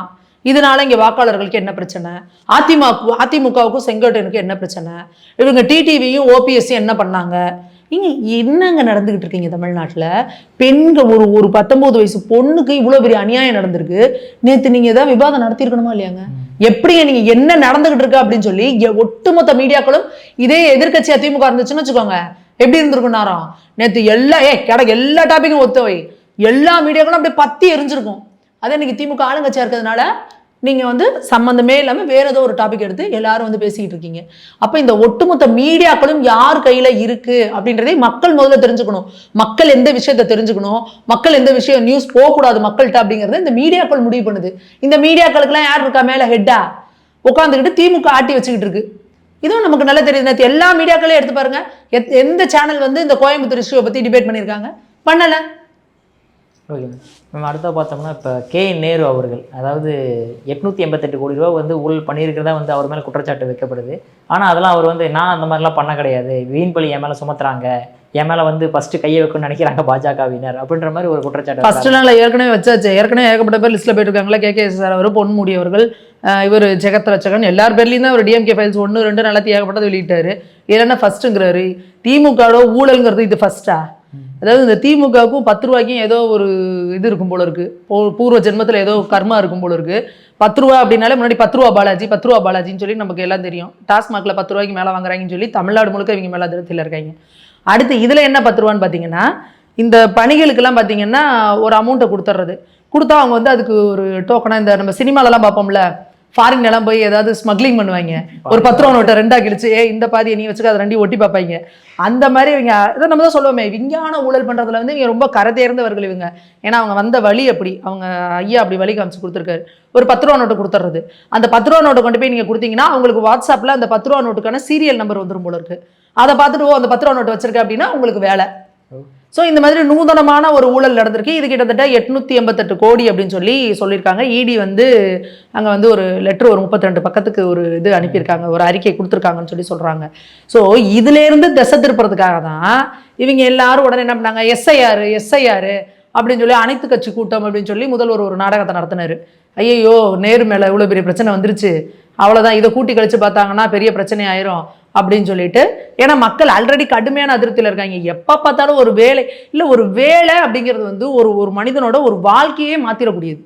இதனால இங்க வாக்காளர்களுக்கு என்ன பிரச்சனை? அதிமுக அதிமுகவுக்கும் செங்கோட்டையனுக்கும் என்ன பிரச்சனை? இவங்க டிடிவியும் ஓபிஎஸ்சியும் என்ன பண்ணாங்க? இங்க என்னங்க நடந்துகிட்டு இருக்கீங்க தமிழ்நாட்டுல? பெண்கள் ஒரு ஒரு பத்தொன்பது வயசு பொண்ணுக்கு இவ்வளவு பெரிய அநியாயம் நடந்திருக்கு. நேத்து நீங்க ஏதாவது விவாதம் நடத்திருக்கணுமா இல்லையாங்க? எப்படிங்க நீங்க என்ன நடந்துகிட்டு இருக்கு அப்படின்னு சொல்லி ஒட்டுமொத்த மீடியாக்களும் இதே எதிர்க்கட்சியா திமுக இருந்துச்சுன்னு வச்சுக்கோங்க. எப்படி இருந்திருக்கும் நேரம்? நேத்து எல்லா ஏ கிட எல்லா டாபிக்கும் ஒத்தவை எல்லா மீடியாக்களும் அப்படியே பத்தி எரிஞ்சிருக்கும். அதே இன்னைக்கு திமுக ஆளுங்கட்சியா இருக்கிறதுனால நீங்கள் வந்து சம்மந்தமே இல்லாமல் வேறு ஏதோ ஒரு டாபிக் எடுத்து எல்லாரும் வந்து பேசிக்கிட்டு இருக்கீங்க. அப்போ இந்த ஒட்டுமொத்த மீடியாக்களும் யார் கையில் இருக்குது அப்படின்றதே மக்கள் முதல்ல தெரிஞ்சுக்கணும். மக்கள் எந்த விஷயத்தை தெரிஞ்சுக்கணும்? மக்கள் எந்த விஷயம் நியூஸ் போகக்கூடாது மக்கள்கிட்ட அப்படிங்கறத இந்த மீடியாக்கள் முடிவு பண்ணுது. இந்த மீடியாக்களுக்கெல்லாம் யார் இருக்கா? மேலே ஹெட்டா உட்காந்துக்கிட்டு திமுக ஆட்டி வச்சுக்கிட்டு இருக்கு. இதுவும் நமக்கு நல்லா தெரியுது. நேற்று எல்லா மீடியாக்களையும் எடுத்து பாருங்கள் எத்- எந்த சேனல் வந்து இந்த கோயம்புத்தூர் இஷ்யூவை பற்றி டிபேட் பண்ணியிருக்காங்க? பண்ணலை. ஓகே. மேம் அடுத்த பார்த்தோம்னா இப்போ கே நேரு அவர்கள் அதாவது எட்நூற்றி எண்பத்தெட்டு கோடி ரூபா வந்து ஊழல் பண்ணியிருக்கிறதா வந்து அவர் மேலே குற்றச்சாட்டு வைக்கப்படுது. ஆனால் அதெல்லாம் அவர் வந்து நான் அந்த மாதிரிலாம் பண்ண கிடையாது. வீண் பழி என் மேலே சுமத்துறாங்க. என் மேலே வந்து ஃபஸ்ட்டு கையை வைக்கணும்னு நினைக்கிறாங்க பாஜகவினர் அப்படின்ற மாதிரி ஒரு குற்றச்சாட்டு ஃபர்ஸ்ட் வைக்கிறாங்க. ஏற்கனவே வச்சாச்சு. ஏற்கனவே ஏகப்பட்ட பேர் லிஸ்ட்டில் போயிட்டுருக்காங்களே கே. கே. சார் அவர் பொன்முடி அவர்கள். இவர் ஜெகத்ரட்சகன் எல்லார் பேர்லேயும் தான் அவர் டிஎம்கே ஃபைல்ஸ் ஒன்று ரெண்டு நல்லா ஏகப்பட்டது வெளியிட்டார். இல்லைன்னா ஃபஸ்ட்டுங்கிறாரு திமுகவோட ஊழல்ங்கிறது இது ஃபஸ்ட்டா அதாவது இந்த திமுகவுக்கும் பத்து ரூபாய்க்கும் ஏதோ ஒரு இது இருக்கும் போல இருக்கு. பூர்வ ஜென்மத்தில் ஏதோ கர்மா இருக்கும் போல இருக்கு. பத்து ரூபா அப்படின்னாலே முன்னாடி பத்து ரூபா பாலாஜி பத்து ரூபா பாலாஜின்னு சொல்லி நமக்கு எல்லாம் தெரியும். டாஸ்மாகில் பத்து ரூபாய்க்கு மேலே வாங்குறாங்கன்னு சொல்லி தமிழ்நாடு முழுக்க இவங்க மேலே அதிருப்தியில் இருக்காங்க. அடுத்து இதில் என்ன பத்து ரூபான்னு பார்த்தீங்கன்னா இந்த பணிகளுக்கெல்லாம் பார்த்தீங்கன்னா ஒரு அமௌண்ட்டை கொடுத்துட்றது கொடுத்தா அவங்க வந்து அதுக்கு ஒரு டோக்கனாக இந்த நம்ம சினிமாலலாம் பார்ப்போம்ல ஃபாரின் எல்லாம் போய் ஏதாவது ஸ்மக்லிங் பண்ணுவாங்க. ஒரு பத்து ரூபா நோட்டை ரெண்டா கிழிச்சு ஏ இந்த பாதியை நீ வச்சுக்க அதை ரெண்டி ஒட்டி பார்ப்பாங்க. அந்த மாதிரி இவங்க இதை நம்ம தான் சொல்லுவோமே விஞ்ஞான ஊழல் பண்றதுல வந்து இவங்க ரொம்ப கரை தேர்ந்தவர்கள் இவங்க. ஏன்னா அவங்க வந்த வழி அப்படி அவங்க ஐயா அப்படி வழி காமிச்சு கொடுத்துருக்காரு. ஒரு பத்து ரூபா நோட்டு கொடுத்துறது அந்த பத்து ரூபா நோட்டை கொண்டு போய் நீங்க கொடுத்தீங்கன்னா அவங்களுக்கு வாட்ஸ்அப்ல அந்த பத்து ரூபா நோட்டுக்கான சீரியல் நம்பர் வந்துரும் போல இருக்கு. அதை பார்த்துட்டு ஓ அந்த பத்து ரூபா நோட்டு வச்சிருக்க அப்படின்னா உங்களுக்கு வேலை. ஸோ இந்த மாதிரி நூதனமான ஒரு ஊழல் நடந்திருக்கு. இது கிட்டத்தட்ட எட்நூற்றி எண்பத்தெட்டு கோடி அப்படின்னு சொல்லி சொல்லியிருக்காங்க. இடி வந்து அங்கே வந்து ஒரு லெட்ரு ஒரு முப்பத்தி ரெண்டு பக்கத்துக்கு ஒரு இது அனுப்பியிருக்காங்க. ஒரு அறிக்கை கொடுத்துருக்காங்கன்னு சொல்லி சொல்கிறாங்க ஸோ இதுலேருந்து திசை திருப்புறதுக்காக தான் இவங்க எல்லாரும் உடனே என்ன பண்ணாங்க? எஸ்ஐஆர் எஸ்ஐஆர் அப்படின்னு சொல்லி அனைத்து கட்சி கூட்டம் அப்படின்னு சொல்லி முதல்வர் ஒரு நாடகத்தை நடத்தினார். ஐயையோ நேரு மேலே இவ்வளோ பெரிய பிரச்சனை வந்துருச்சு. அவ்வளோதான் இதை கூட்டி கழிச்சு பார்த்தாங்கன்னா பெரிய பிரச்சனை ஆயிரும். அப்படின்னு சொல்லிட்டு ஏன்னா மக்கள் ஆல்ரெடி கடுமையான அதிருப்தியில் இருக்காங்க. எப்போ பார்த்தாலும் ஒரு வேலை இல்லை ஒரு வேலை அப்படிங்கிறது வந்து ஒரு ஒரு மனிதனோட ஒரு வாழ்க்கையே மாற்றிடக்கூடியது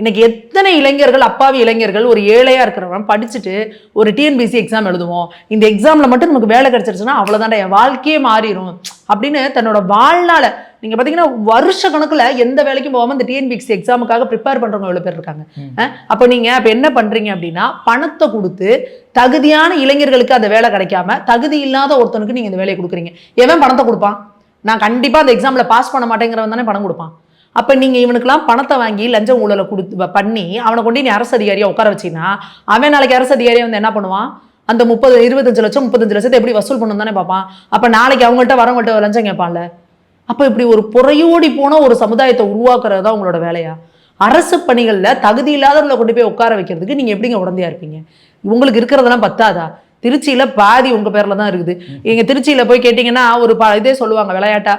இன்னைக்கு எத்தனை இளைஞர்கள் அப்பாவி இளைஞர்கள் ஒரு ஏழையா இருக்கிறவன் படிச்சுட்டு ஒரு டிஎன்பிசி எக்ஸாம் எழுதுவோம். இந்த எக்ஸாம்ல மட்டும் நமக்கு வேலை கிடைச்சிருச்சுன்னா அவ்வளவுதான்டா என் வாழ்க்கையே மாறிடும் அப்படின்னு தன்னோட வாழ்நாள நீங்க பாத்தீங்கன்னா வருஷ கணக்குல எந்த வேலைக்கும் போகாம இந்த டிஎன்பிசி எக்ஸாமுக்காக ப்ரிப்பேர் பண்றவங்க எவ்வளவு பேர் இருக்காங்க. அப்ப நீங்க அப்ப என்ன பண்றீங்க அப்படின்னா பணத்தை கொடுத்து தகுதியான இளைஞர்களுக்கு அந்த வேலை கிடைக்காம தகுதி இல்லாத ஒருத்தனுக்கு நீங்க இந்த வேலையை கொடுக்குறீங்க. எவன் பணத்தை கொடுப்பான்? நான் கண்டிப்பா அந்த எக்ஸாம்ல பாஸ் பண்ண மாட்டேங்கிறவன் தானே பணம் கொடுப்பான். அப்ப நீங்க இவனுக்கெல்லாம் பணத்தை வாங்கி லஞ்ச ஊழலை கொடுத்து பண்ணி அவனை கொண்டு நீ அரசு அதிகாரியா உட்கார வச்சீங்கன்னா அவன் நாளைக்கு அரசு அதிகாரியா வந்து என்ன பண்ணுவான்? அந்த முப்பது இருபத்தஞ்சு லட்சம் முப்பத்தஞ்சு லட்சத்தை எப்படி வசூல் பண்ணணும் தானே பார்ப்பான். அப்ப நாளைக்கு அவங்கள்ட்ட வரவங்கள்ட்ட லஞ்சம் கேட்பான்ல. அப்ப இப்படி ஒரு புறையோடி போன ஒரு சமுதாயத்தை உருவாக்குறது தான் உங்களோட வேலையா? அரசு பணிகள்ல தகுதி இல்லாதவர்களை கொண்டு போய் உட்கார வைக்கிறதுக்கு நீங்க எப்படிங்க உடந்தையா இருப்பீங்க? உங்களுக்கு இருக்கிறதெல்லாம் பத்தாதா? திருச்சியில பாதி உங்க பேர்ல தான் இருக்குது. எங்க திருச்சியில போய் கேட்டீங்கன்னா ஒரு ப- இதே சொல்லுவாங்க விளையாட்டா?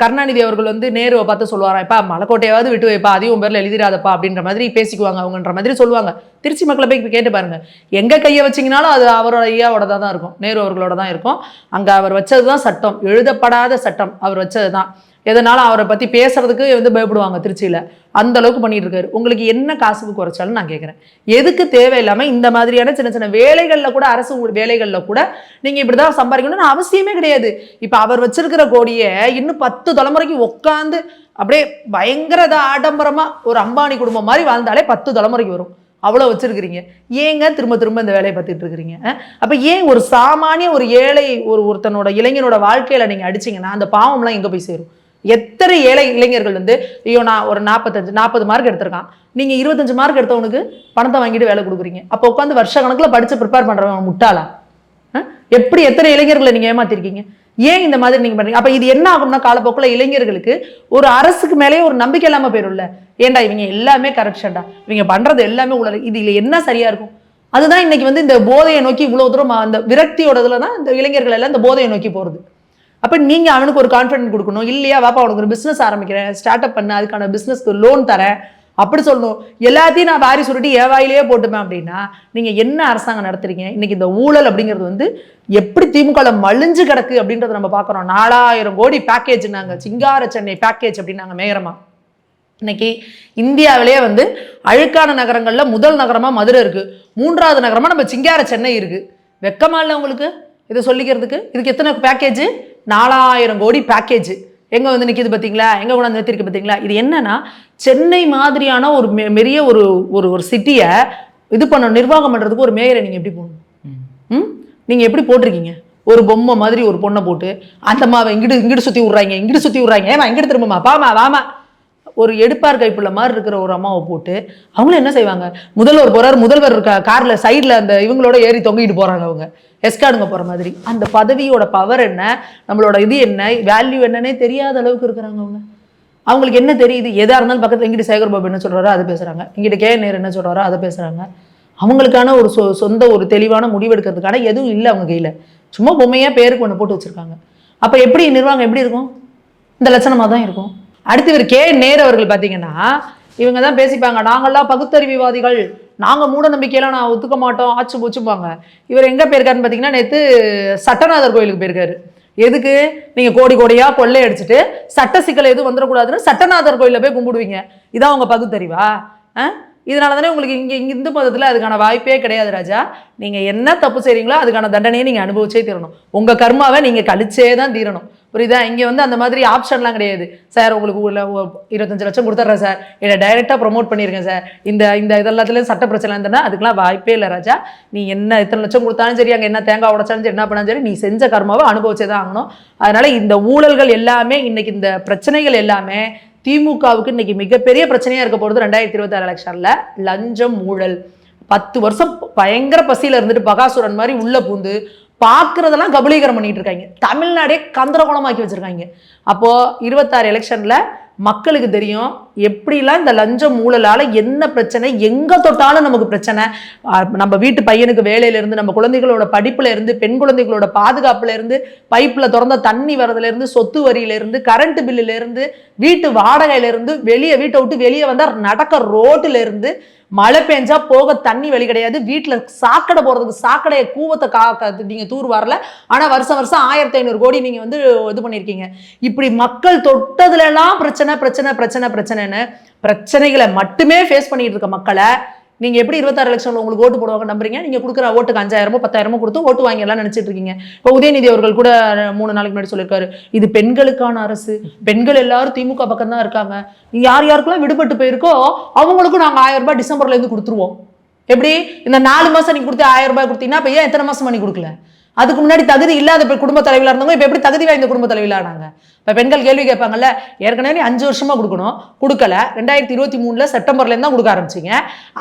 கருணாநிதி அவர்கள் வந்து நேருவை பார்த்து சொல்லுவாராம் இப்போ மலைக்கோட்டையாவது விட்டு வைப்பா அதையும் பேரில் எழுதிராதப்பா எழுதிடாதப்பா அப்படின்ற மாதிரி பேசிக்குவாங்க அவங்கன்ற மாதிரி சொல்லுவாங்க. திருச்சி மக்களை போய் கேட்டு பாருங்க. எங்கள் கையை வச்சீங்கனாலும் அது அவரோட ஐயாவோட தான் இருக்கும் நேரு அவர்களோட தான் இருக்கும். அங்கே அவர் வச்சது தான் சட்டம் எழுதப்படாத சட்டம் அவர் வச்சது தான் எதனால அவரை பத்தி பேசுறதுக்கு வந்து பயப்படுவாங்க திருச்சியில? அந்த அளவுக்கு பண்ணிட்டு இருக்காரு உங்களுக்கு என்ன காசுக்கு குறைச்சாலும் நான் கேட்குறேன் எதுக்கு தேவையில்லாம இந்த மாதிரியான சின்ன சின்ன வேலைகள்ல கூட அரசு ஊ- வேலைகள்ல கூட நீங்க இப்படிதான் சம்பாதிக்கணும்னு அவசியமே கிடையாது. இப்ப அவர் வச்சிருக்கிற கோடியை இன்னும் பத்து தலைமுறைக்கு உட்காந்து அப்படியே பயங்கர ஆடம்பரமாக ஆடம்பரமா ஒரு அம்பானி குடும்பம் மாதிரி வாழ்ந்தாலே பத்து தலைமுறைக்கு வரும். அவ்வளோ வச்சுருக்கிறீங்க. ஏங்க திரும்ப திரும்ப இந்த வேலையை பார்த்துட்டு இருக்கிறீங்க? அப்போ ஏன் ஒரு சாமானிய ஒரு ஏழை ஒரு ஒருத்தனோட இளைஞனோட வாழ்க்கையில் நீங்கள் அடிச்சிங்கன்னா அந்த பாவம்லாம் எங்கே போய் சேரும்? எத்தனை ஏழை இளைஞர்கள் வந்து ஐயோ நான் ஒரு நாற்பத்தஞ்சு நாற்பது மார்க் எடுத்திருக்கான். நீங்கள் இருபத்தஞ்சு மார்க் எடுத்தவனுக்கு பணத்தை வாங்கிட்டு வேலை கொடுக்குறீங்க. அப்போ உட்காந்து வருஷ கணக்கில் படித்து ப்ரிப்பேர் பண்ணுறவன் முட்டாளா? எப்படி எத்தனை இளைஞர்களை நீங்கள் ஏமாத்திருக்கீங்க? ஏன் இந்த மாதிரி நீங்கள் பண்ணுறீங்க அப்போ இது என்ன ஆகும்னா காலப்போக்கில் இளைஞர்களுக்கு ஒரு அரசுக்கு மேலேயே ஒரு நம்பிக்கை இல்லாமல் போயிரும்ல. ஏன்டா இவங்க எல்லாமே கரப்ஷன்டா இவங்க பண்ணுறது எல்லாமே ஊழல் இதுல என்ன சரியாக இருக்கும்? அதுதான் இன்னைக்கு வந்து இந்த போதையை நோக்கி இவ்வளோ தூரம் அந்த விரக்தியோட இதில் தான் இந்த இளைஞர்கள் எல்லாம் இந்த போதையை நோக்கி போகிறது அப்போ நீங்கள் அவனுக்கு ஒரு கான்ஃபிடென்ட் கொடுக்கணும். இல்லையா வாப்பா உனக்கு ஒரு பிஸ்னஸ் ஆரம்பிக்கிறேன். ஸ்டார்ட் அப் பண்ண அதுக்கான பிஸ்னஸ்க்கு லோன் தரேன். அப்படி சொல்லணும். எல்லாத்தையும் நான் வாரி சுருட்டி என் வாயிலேயே போட்டுப்பேன் அப்படின்னா நீங்கள் என்ன அரசாங்கம் நடத்துறீங்க? இன்னைக்கு இந்த ஊழல் அப்படிங்கிறது வந்து எப்படி திமுகவில் மலிஞ்சு கிடக்கு அப்படின்றத நம்ம பார்க்குறோம். நாலாயிரம் கோடி பேக்கேஜ் நாங்கள் சிங்கார சென்னை பேக்கேஜ் அப்படின்னாங்க மேயரமா இன்னைக்கு இந்தியாவிலேயே வந்து அழுக்கான நகரங்களில் முதல் நகரமாக மதுரை இருக்குது மூன்றாவது நகரமாக நம்ம சிங்கார சென்னை இருக்குது வெக்கமா இல்லை உங்களுக்கு? இதை சொல்லிக்கிறதுக்கு? இதுக்கு எத்தனை பேக்கேஜ் நாலாயிரம் கோடி பேக்கேஜ் எங்கே வந்து நிற்கிது பார்த்தீங்களா எங்கே எங்க கொண்டாந்து நிறுத்திருக்கு பார்த்தீங்களா இது என்னன்னா சென்னை மாதிரியான ஒரு மெ- பெரிய ஒரு ஒரு ஒரு சிட்டியை இது பண்ண நிர்வாகம் பண்ணுறதுக்கு ஒரு மேயரை நீங்கள் எப்படி போடணும்? ம். ம் எப்படி போட்டிருக்கீங்க? ஒரு பொம்மை மாதிரி ஒரு பொண்ணை போட்டு அந்த மாவை இங்கிட்டு இங்கிட்டு சுற்றி விட்றாங்க இங்கிட்டு சுற்றி விட்றாங்க. ஏமா இங்கிட்டு திரும்பமா பாமா வாமா ஒரு எடுப்பார் கைப்புள்ள மாதிரி இருக்கிற ஒரு அம்மாவை போட்டு அவங்களும் என்ன செய்வாங்க? முதல்வர் போறார் முதல்வர் இருக்க கார்ல சைடுல அந்த இவங்களோட ஏறி தொங்கிட்டு போறாங்க அவங்க. எஸ்கார்டுங்க போற மாதிரி. அந்த பதவியோட பவர் என்ன? நம்மளோட இது என்ன? வேல்யூ என்னன்னே தெரியாத அளவுக்கு இருக்கிறாங்க அவங்க. அவங்களுக்கு என்ன தெரியுது? எதாக இருந்தாலும் பக்கத்தில் எங்கிட்ட சேகர் பாபு என்ன சொல்கிறாரோ அதை பேசுகிறாங்க எங்கிட்ட கே நேர் என்ன சொல்கிறாரோ அதை பேசுகிறாங்க அவங்களுக்கான ஒரு சொ சொந்த ஒரு தெளிவான முடிவெடுக்கிறதுக்கான எதுவும் இல்லை அவங்க கையில். சும்மா பொம்மையாக பேருக்கு ஒன்று போட்டு வச்சுருக்காங்க. அப்போ எப்படி நிர்வாகம் எப்படி இருக்கும்? இந்த லட்சணமாக தான் இருக்கும். அடுத்து இவர் கே நேர் அவர்கள் பார்த்தீங்கன்னா இவங்க தான் பேசிப்பாங்க. நாங்கள்லாம் பகுத்தறிவுவாதிகள். நாங்கள் மூட நம்பிக்கையெல்லாம் நான் ஒத்துக்க மாட்டோம். ஆச்சு பூச்சுப்பாங்க இவர் எங்கே போயிருக்காருன்னு பார்த்தீங்கன்னா நேற்று சட்டநாதர் கோயிலுக்கு போயிருக்காரு. எதுக்கு? நீங்கள் கோடி கோடியாக கொள்ளை அடிச்சுட்டு சட்ட சிக்கல் எதுவும் வந்துடக்கூடாதுன்னு சட்டநாதர் கோயிலில் போய் கும்பிடுவீங்க. இதான் உங்கள் பகுத்தறிவா? ஆ? இதனால தானே உங்களுக்கு இங்கே இங்கே இந்து மதத்தில் அதுக்கான வாய்ப்பே கிடையாது ராஜா. நீங்கள் என்ன தப்பு செய்கிறீங்களோ அதுக்கான தண்டனையை நீங்கள் அனுபவிச்சே தீரணும். உங்கள் கர்மாவை நீங்கள் கழிச்சே தான் தீரணும். புரியுதா? இங்கே வந்து அந்த மாதிரி ஆப்ஷன்லாம் கிடையாது. சார் உங்களுக்கு உள்ள இருபத்தஞ்சு லட்சம் கொடுத்துட்றேன் சார். என்னை டைரெக்டாக ப்ரொமோட் பண்ணியிருக்கேன் சார். இந்த இந்த இதெல்லாத்துலேயும் சட்ட பிரச்சனை இருந்ததுன்னா அதுக்கெல்லாம் வாய்ப்பே இல்லை ராஜா. நீ என்ன எத்தனை லட்சம் கொடுத்தாலும் சரி அங்கே என்ன தேங்காய் உடச்சாலும் சரி என்ன பண்ணாலும் சரி நீ செஞ்ச கர்மாவை அனுபவிச்சே தான் ஆகணும். அதனால் இந்த ஊழல்கள் எல்லாமே இன்றைக்கி இந்த பிரச்சனைகள் எல்லாமே திமுகவுக்கு இன்றைக்கி மிகப்பெரிய பிரச்சனையாக இருக்க போகிறது ரெண்டாயிரத்தி இருபத்தாறு எலெக்ஷனில் லஞ்சம் ஊழல். பத்து வருஷம் பயங்கர பசியில் இருந்துட்டு பகாசுரன் மாதிரி உள்ளே பூந்து பார்க்குறதெல்லாம் கபலீகரம் பண்ணிட்டு இருக்காங்க. தமிழ்நாடே கந்தரகோணமாக்கி வச்சுருக்காங்க. அப்போது இருபத்தாறு எலெக்ஷனில் மக்களுக்கு தெரியும். எப்படிலாம் இந்த லஞ்சம் மூளலால் என்ன பிரச்சனை எங்கே தொட்டாலும் நமக்கு பிரச்சனை. நம்ம வீட்டு பையனுக்கு வேலையிலேருந்து நம்ம குழந்தைகளோட படிப்புலேருந்து பெண் குழந்தைகளோட பாதுகாப்புலேருந்து பைப்பில் திறந்த தண்ணி வரதுலேருந்து சொத்து வரியிலேருந்து கரண்ட்டு கரண்ட் வீட்டு வாடகையிலேருந்து வெளியே வீட்டை விட்டு வெளியே வந்தால் நடக்க ரோட்டிலேருந்து மழை பெஞ்சா போக தண்ணி வழி கிடையாது. வீட்டில் சாக்கடை போகிறதுக்கு சாக்கடையை கூவத்தை கா நீங்கள் தூர் வரல ஆனால் வருஷம் வருஷம் ஆயிரத்தி ஐநூறு கோடி நீங்கள் வந்து இது பண்ணியிருக்கீங்க. இப்படி மக்கள் தொட்டதுலலாம் பிரச்சனை பிரச்சனை பிரச்சனை பிரச்சனை பிரச்சனைன்னு பிரச்சனைகளை மட்டுமே ஃபேஸ் பண்ணிட்டு இருக்க மக்களை நீங்க எப்படி இருபத்தாறு லட்சம் உங்களுக்கு ஓட்டு போடுவாங்க நம்புறீங்க? நீங்க கொடுக்குற ஓட்டுக்கு அஞ்சாயிரமோ பத்தாயிரமோ கொடுத்து ஓட்டு வாங்கிடலாம் நினைச்சிட்டு இருக்கீங்க. இப்போ உதயநிதி அவர்கள் கூட மூணு நாளைக்கு முன்னாடி சொல்லியிருக்காரு இது பெண்களுக்கான அரசு. பெண்கள் எல்லாரும் திமுக பக்கம் தான் இருக்காங்க யார் யாருக்கெல்லாம் விடுபட்டு போயிருக்கோ அவங்களுக்கும் நாங்க ஆயிரம் ரூபாய் டிசம்பர்ல இருந்து கொடுத்துருவோம். எப்படி? இந்த நாலு மாசம் நீ கொடுத்து ஆயிரம் ரூபாய் கொடுத்தீங்கன்னா இப்போ ஏன் எத்தனை மாசம் பண்ணி கொடுக்கல? அதுக்கு முன்னாடி தகுதி இல்லாத குடும்ப தலைவலாக இருந்தவங்க இப்போ எப்படி தகுதி வாய்ந்த குடும்ப தலைவில ஆனாங்க இப்போ பெண்கள் கேள்வி கேட்பாங்கல்ல ஏற்கனவே அஞ்சு வருஷமா கொடுக்கணும். கொடுக்கல. ரெண்டாயிரத்தி இருபத்தி மூணுல செப்டம்பர்லருந்து தான் கொடுக்க ஆரம்பிச்சீங்க.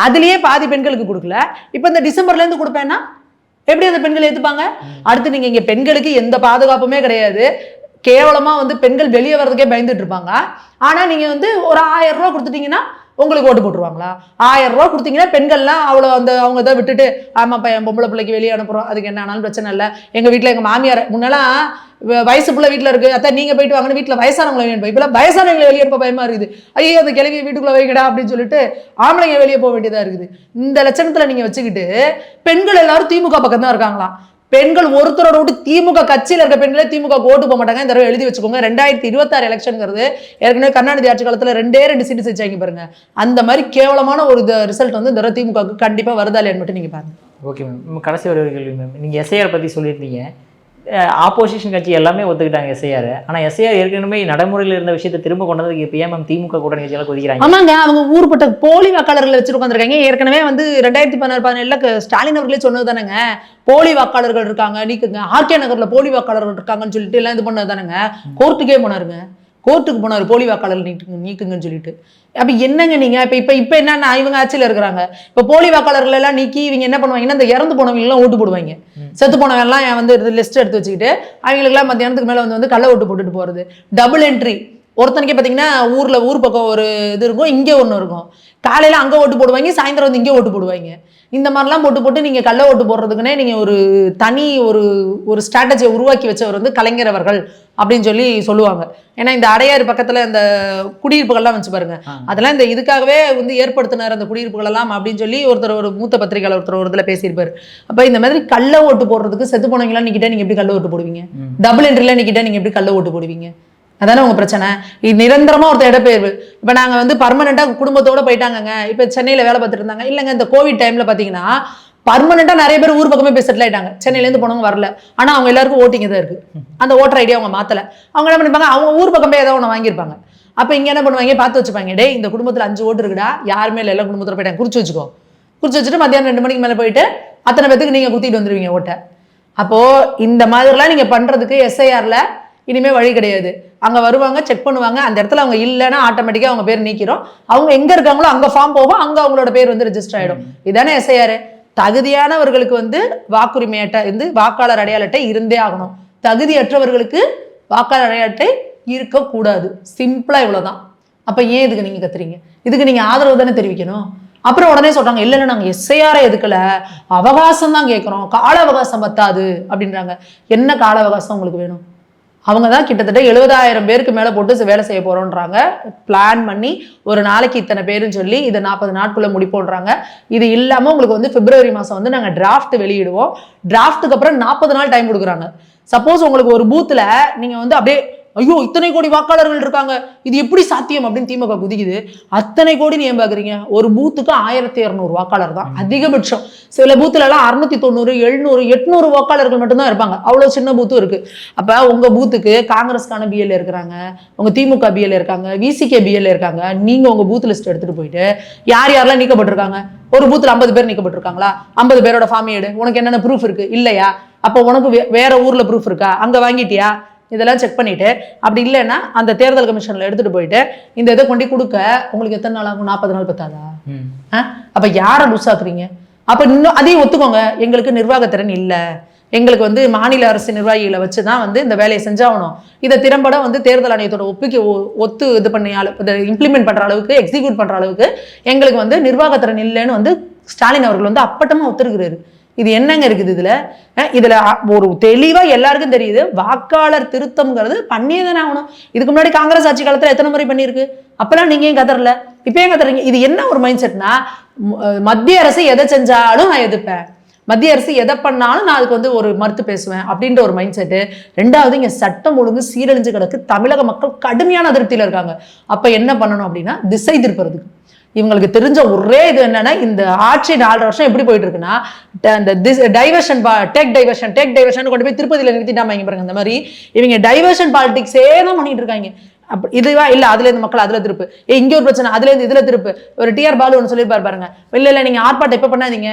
அதுலயே பாதி பெண்களுக்கு கொடுக்கல. இப்போ இந்த டிசம்பர்ல இருந்து கொடுப்பேன்னா எப்படி அந்த பெண்கள் ஏற்றுப்பாங்க அடுத்து நீங்க இங்க பெண்களுக்கு எந்த பாதுகாப்புமே கிடையாது. கேவலமா வந்து பெண்கள் வெளியே வர்றதுக்கே பயந்துட்டு இருப்பாங்க. ஆனா நீங்க வந்து ஒரு ஆயிரம் ரூபா கொடுத்துட்டீங்கன்னா உங்களுக்கு ஓட்டு போட்டுருவாங்களா? ஆயிரம் ரூபா கொடுத்தீங்கன்னா பெண்கள்லாம் அவ்வளோ அந்த அவங்க இதை விட்டுட்டு ஆமாப்பா என் பொம்பளை பிள்ளைக்கு வெளியே அனுப்புகிறோம் அதுக்கு என்ன ஆனாலும் பிரச்சனை இல்லை. எங்க வீட்ல எங்க மாமியார் முன்னெல்லாம் வயசு பிள்ளை வீட்டில் இருக்கு. அத்தை நீங்க போயிட்டு வாங்கன்னு வீட்டில் வயசானவங்களை வெளியே அனுப்ப. வயசானவங்களை வெளியே போக பயமா இருக்குது. ஐயோ அந்த கிழவி வீட்டுக்குள்ளே வைக்கடா அப்படின்னு சொல்லிட்டு ஆம்பளைங்க வெளியே போக வேண்டியதா இருக்குது. இந்த லட்சணத்துல நீங்க வச்சுக்கிட்டு பெண்கள் எல்லாரும் திமுக பக்கம் தான் இருக்காங்களாம். பெண்கள் ஒருத்தரோட விட்டு திமுக கட்சியில் இருக்க பெண்களே திமுக ஓட்டு போக மாட்டாங்க. இந்த தடவை எழுதி வச்சுக்கோங்க. ரெண்டாயிரத்தி இருபத்தாறு எலெக்ஷனுங்கிறது ஏற்கனவே கருணாநிதி ஆட்சி காலத்தில் ரெண்டே ரெண்டு சீட்டு செஞ்சாங்க பாருங்க. அந்த மாதிரி கேவலமான ஒரு ரிசல்ட் வந்து இந்த தடவை திமுகவுக்கு கண்டிப்பாக வருதா இல்லையான்னு மட்டும் நீங்கள் பாருங்க. Okay ma'am. கடைசி ஒரு மேம். நீங்கள் எஸ்ஐஆர் பற்றி சொல்லியிருந்தீங்க. ஆப்போசிஷன் கட்சி எல்லாமே ஒத்துக்கிட்டாங்க எஸ்ஐஆர் ஆனால் எஸ்ஐஆர் ஏற்கனவே நடைமுறையில் இருந்த விஷயத்தை திரும்ப கொண்டதுக்கு இப்போ ஏன் மேம் திமுக கூட்டணி கட்சியெல்லாம் கொதிக்கிறாங்க? ஆமாங்க அவங்க ஊர்பட்ட போலி வாக்காளர்களை வச்சு உட்காந்துருக்காங்க ஏற்கனவே வந்து ரெண்டாயிரத்தி பதினாறு பதினேழுல ஸ்டாலின் அவர்களே சொன்னது தானேங்க. போலி வாக்காளர்கள் இருக்காங்க நீக்குங்க. ஆர்கே நகர்ல போலி வாக்காளர்கள் இருக்காங்கன்னு சொல்லிட்டு எல்லாம் இது பண்ணது தானேங்க. கோர்ட்டுக்கே போனாருங்க. கோர்ட்டுக்கு போனார் போலி வாக்காளர் நீக்குங்க நீக்குங்கன்னு சொல்லிட்டு. அப்ப என்னங்க நீங்க? இப்ப இப்ப இப்ப என்னன்னா இவங்க ஆட்சியில இருக்கிறாங்க. இப்ப போலி வாக்காளர்கள் எல்லாம் நீக்கி இவங்க என்ன பண்ணுவாங்கன்னா இந்த இறந்து போனவங்க எல்லாம் ஓட்டு போடுவாங்க? செத்து போனவங்க எல்லாம் வந்து லிஸ்ட் எடுத்து வச்சுக்கிட்டு அவங்களுக்குலாம் மத்தியானத்துக்கு மேல வந்து வந்து கள்ள ஓட்டு போட்டுட்டு போறது. டபுள் என்ட்ரி ஒருத்தனுக்கே பார்த்தீங்கன்னா ஊர்ல ஊர் பக்கம் ஒரு இது இருக்கும் இங்கே ஒன்று இருக்கும். காலையில அங்க ஓட்டு போடுவாங்க சாயந்தரம் வந்து இங்கே ஓட்டு போடுவாங்க. இந்த மாதிரிலாம் போட்டு போட்டு நீங்க கள்ள ஓட்டு போடுறதுக்குன்னே நீங்க ஒரு தனி ஒரு ஒரு ஸ்ட்ராட்டஜியை உருவாக்கி வச்சவர் வந்து கலைஞர் அவர்கள் அப்படின்னு சொல்லி சொல்லுவாங்க. ஏன்னா இந்த அடையாறு பக்கத்துல இந்த குடியிருப்புகள்லாம் வச்சு பாருங்க. அதெல்லாம் இந்த இதுக்காகவே வந்து ஏற்படுத்தினார் அந்த குடியிருப்புகள் எல்லாம் அப்படின்னு சொல்லி ஒருத்தர் ஒரு மூத்த பத்திரிகையாளர் ஒருத்தர் ஒரு இதுல பேசியிருப்பாரு. அப்ப இந்த மாதிரி கள்ள ஓட்டு போடுறதுக்கு செத்து போனவங்களாம் நிக்கிட்டா நீங்க எப்படி கள்ள ஓட்டு போடுவீங்க. டபுள் என்ட்ரில நிக்கிட்டா நீங்க எப்படி கள்ள ஓட்டு போடுவீங்க? அதானே உங்கள் பிரச்சனை? இது நிரந்தரமா ஒருத்தர் இடப்பெயர்வு இப்போ நாங்கள் வந்து பர்மனெண்ட்டாக குடும்பத்தோடு போயிட்டாங்கங்க. இப்போ சென்னையில் வேலை பார்த்துட்டு இருந்தாங்க. இல்லைங்க இந்த கோவிட் டைமில் பார்த்தீங்கன்னா பர்மனெண்ட்டாக நிறைய பேர் ஊர் பக்கமே போய் செட்டில் ஆயிட்டாங்க. சென்னையிலேருந்து போனவங்க வரல. ஆனால் அவங்க எல்லாருக்கும் ஓட்டிங்க தான் இருக்குது அந்த ஓட்டர் ஐடியா அவங்க மாற்றலை அவங்க என்ன பண்ணிப்பாங்க அவங்க ஊர் பக்கம் போய் ஏதோ ஒன்று வாங்கியிருப்பாங்க. அப்போ இங்கே என்ன பண்ணுவாங்க? பார்த்து வச்சுப்பாங்க. டே இந்த குடும்பத்தில் அஞ்சு ஓட்டு இருக்குடா. யாருமே இல்லை. எல்லாம் குடும்பத்தில் போயிட்டாங்க. குறிச்சு வச்சுக்கோ. குறிச்சு வச்சுட்டு மத்தியானம் ரெண்டு மணிக்கு மேலே போயிட்டு அத்தனை பேத்துக்கு நீங்கள் குத்திட்டு வந்துடுவீங்க ஓட்டை அப்போது இந்த மாதிரிலாம் நீங்கள் பண்ணுறதுக்கு எஸ்ஐஆரில் இனிமேல் வழி கிடையாது. அங்க வருவாங்க செக் பண்ணுவாங்க. அந்த இடத்துல அவங்க இல்லைன்னா ஆட்டோமேட்டிக்கா அவங்க பேர் நீக்கிறோம். அவங்க எங்க இருக்காங்களோ அங்க ஃபார்ம் போகும் அங்க அவங்களோட பேர் வந்து ரெஜிஸ்டர் ஆயிடும். இதானே எஸ்ஐஆர் தகுதியானவர்களுக்கு வந்து வாக்குரிமை அட்டை வந்து வாக்காளர் அடையாள அட்டை இருந்தே ஆகணும். தகுதியற்றவர்களுக்கு வாக்காளர் அடையாள அட்டை இருக்கக்கூடாது சிம்பிளா இவ்வளவுதான். அப்ப ஏன் இதுக்கு நீங்க கத்துறீங்க? இதுக்கு நீங்க ஆதரவு தானே தெரிவிக்கணும்? அப்புறம் உடனே சொல்றாங்க இல்ல இல்ல நாங்க எஸ்ஐஆரை எதுக்கல அவகாசம் தான் கேட்கிறோம் கால அவகாசம் பத்தாது. அப்படின்றாங்க. என்ன கால அவகாசம் உங்களுக்கு வேணும்? அவங்க தான் கிட்டத்தட்ட எழுபதாயிரம் பேருக்கு மேலே போட்டு வேலை செய்ய போகிறோன்றாங்க பிளான் பண்ணி ஒரு நாளைக்கு இத்தனை பேருன்னு சொல்லி இதை நாற்பது நாட்குள்ளே முடிப்போன்றாங்க. இது இல்லாமல் உங்களுக்கு வந்து பிப்ரவரி மாதம் வந்து நாங்கள் டிராஃப்ட் வெளியிடுவோம். டிராஃப்ட்டுக்கு அப்புறம் நாற்பது நாள் டைம் கொடுக்குறாங்க. சப்போஸ் உங்களுக்கு ஒரு பூத்தில் நீங்கள் வந்து அப்படியே ஐயோ இத்தனை கோடி வாக்காளர்கள் இருக்காங்க. இது எப்படி சாத்தியம் அப்படின்னு திமுக குதிக்குது. அத்தனை கோடி ஏன் பாக்குறீங்க ஒரு பூத்துக்கு ஆயிரத்தி இரநூறு வாக்காளர் தான். அதிகபட்சம். சில பூத்துல எல்லாம் அறுநூத்தி தொண்ணூறு எழுநூறு எட்நூறு வாக்காளர்கள் மட்டும்தான் இருப்பாங்க. அவ்வளவு சின்ன பூத்தும் இருக்கு. அப்ப உங்க பூத்துக்கு காங்கிரஸ்க்கான பிஎல்ஏ இருக்கிறாங்க. உங்க திமுக பிஎல்ஏ இருக்காங்க. விசிகே பிஎல்ஏ இருக்காங்க. நீங்க உங்க பூத் லிஸ்ட் எடுத்துட்டு போயிட்டு யார் யாரெல்லாம் நீக்கப்பட்டிருக்காங்க? ஒரு பூத்துல ஐம்பது பேர் நீக்கப்பட்டிருக்காங்களா? ஐம்பது பேரோட ஃபார்ம் எடு. உனக்கு என்னென்ன ப்ரூஃப் இருக்கு? இல்லையா? அப்போ உனக்கு வேற ஊர்ல ப்ரூஃப் இருக்கா? அங்க வாங்கிட்டியா? இதெல்லாம் செக் பண்ணிட்டு அப்படி இல்லைன்னா அந்த தேர்தல் கமிஷன்ல எடுத்துட்டு போயிட்டு இந்த இதை கொண்டு கொடுக்க உங்களுக்கு எத்தனை நாள் ஆகும்? நாற்பது நாள் பத்தாதா? ஆ? அப்ப யாரை ஆக்குறீங்க? அப்ப இன்னும் அதையும் ஒத்துக்கோங்க. எங்களுக்கு நிர்வாகத்திறன் இல்ல. எங்களுக்கு வந்து மாநில அரசு நிர்வாகிகளை வச்சு தான் வந்து இந்த வேலையை செஞ்சாகணும். இதை திறம்பட வந்து தேர்தல் ஆணையத்தோட ஒப்பிக்க ஒத்து இது பண்ணி இதை இம்ப்ளிமெண்ட் பண்ற அளவுக்கு எக்ஸிக்யூட் பண்ற அளவுக்கு எங்களுக்கு வந்து நிர்வாகத்திறன் இல்லைன்னு வந்து ஸ்டாலின் அவர்கள் வந்து அப்பட்டமா ஒத்துருக்கிறாரு. இது என்னங்க இருக்குது இதுல? இதில் இதுல ஒரு தெளிவா எல்லாருக்கும் தெரியுது. வாக்காளர் திருத்தம்ங்கிறது பண்ணியே தானே ஆகணும். இதுக்கு முன்னாடி காங்கிரஸ் ஆட்சி காலத்துல எத்தனை முறை பண்ணியிருக்கு? அப்பெல்லாம் நீங்க ஏன் கதறல? இப்ப ஏன் கதறீங்க? இது என்ன ஒரு மைண்ட் செட்னா மத்திய அரசு எதை செஞ்சாலும் நான் எதிர்ப்பேன். மத்திய அரசு எதை பண்ணாலும் நான் அதுக்கு வந்து ஒரு மறுத்து பேசுவேன் அப்படின்ற ஒரு மைண்ட் செட்டு ரெண்டாவது இங்கே சட்டம் ஒழுங்கு சீரழிஞ்சு கிடக்கு. தமிழக மக்கள் கடுமையான அதிருப்தியில் இருக்காங்க. அப்போ என்ன பண்ணணும் அப்படின்னா திசை திருப்புறதுக்கு. இவங்களுக்கு தெரிஞ்ச ஒரே இது என்னன்னா இந்த ஆட்சி நாலரை வருஷம் எப்படி போயிட்டு இருக்குன்னா இந்த diversion take diversion take diversion கொண்டு போய் திருப்பதியில நிறுத்திட்டாம இங்க பாருங்க இந்த மாதிரி இவங்க டைவர்ஷன் பாலிடிக்ஸே தான் பண்ணிட்டு இருக்காங்க. அப்ப இதுவா இல்ல அதுல இருந்து மக்கள் அதுல திருப்பு. ஏ இங்க ஒரு பிரச்சனை அதுல இருந்து இதுல திருப்பு. ஒரு டிஆர் பாலு ஒன்று சொல்லியிருப்பாரு பாருங்க. இல்ல இல்ல நீங்க ஆர்ப்பாட்டம் எப்ப பண்ணாதீங்க.